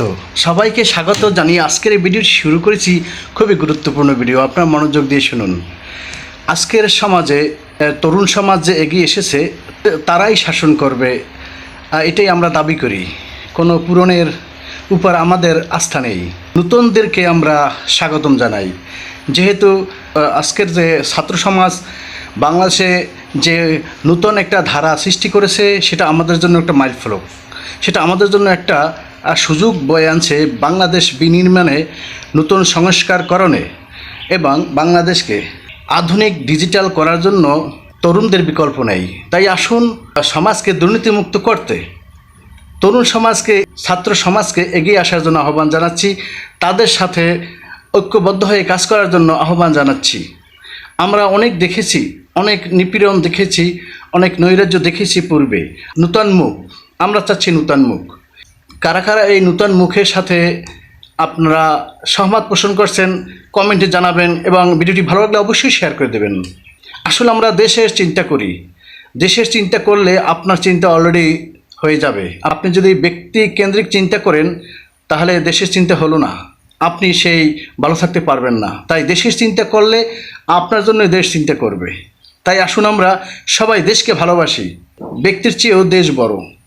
তো সবাইকে স্বাগত জানিয়ে আজকের এই ভিডিওটি শুরু করেছি খুবই গুরুত্বপূর্ণ ভিডিও। আপনার মনোযোগ দিয়ে শুনুন। আজকের সমাজে তরুণ সমাজ যে এগিয়ে এসেছে তারাই শাসন করবে। এটাই আমরা দাবি করি। কোনো পুরনের উপর আমাদের আস্থা নেই। নূতনদেরকে আমরা স্বাগতম জানাই। যেহেতু আজকের যে ছাত্র সমাজ, বাংলাদেশে যে নূতন একটা ধারা সৃষ্টি করেছে, সেটা আমাদের জন্য একটা মাইল মাইলফলক। সেটা আমাদের জন্য একটা সুযোগ বয়ে আনছে বাংলাদেশ বিনির্মাণে নতুন সংস্কারকরণে এবং বাংলাদেশকে আধুনিক ডিজিটাল করার জন্য তরুণদের বিকল্প নেই। তাই আসুন, সমাজকে দুর্নীতিমুক্ত করতে, তরুণ সমাজকে, ছাত্র সমাজকে এগিয়ে আসার জন্য আহ্বান জানাচ্ছি, তাদের সাথে ঐক্যবদ্ধ হয়ে কাজ করার জন্য আহ্বান জানাচ্ছি। আমরা অনেক দেখেছি, অনেক নিপীড়ন দেখেছি, অনেক নৈরাজ্য দেখেছি পূর্বে। নূতন মুখ, আমরা চাচ্ছি নূতন মুখ। কারা কারা এই নূতন মুখের সাথে আপনারা সহমত পোষণ করছেন কমেন্টে জানাবেন এবং ভিডিওটি ভালো লাগলে অবশ্যই শেয়ার করে দেবেন। আসলে আমরা দেশের চিন্তা করি। দেশের চিন্তা করলে আপনার চিন্তা অলরেডি হয়ে যাবে। আপনি যদি ব্যক্তি কেন্দ্রিক চিন্তা করেন, তাহলে দেশের চিন্তা হলো না। আপনি সেই ভালো থাকতে পারবেন না। তাই দেশের চিন্তা করলে আপনার জন্য দেশ চিন্তা করবে। তাই আসুন আমরা সবাই দেশকে ভালোবাসি। ব্যক্তির চেয়েও দেশ বড়।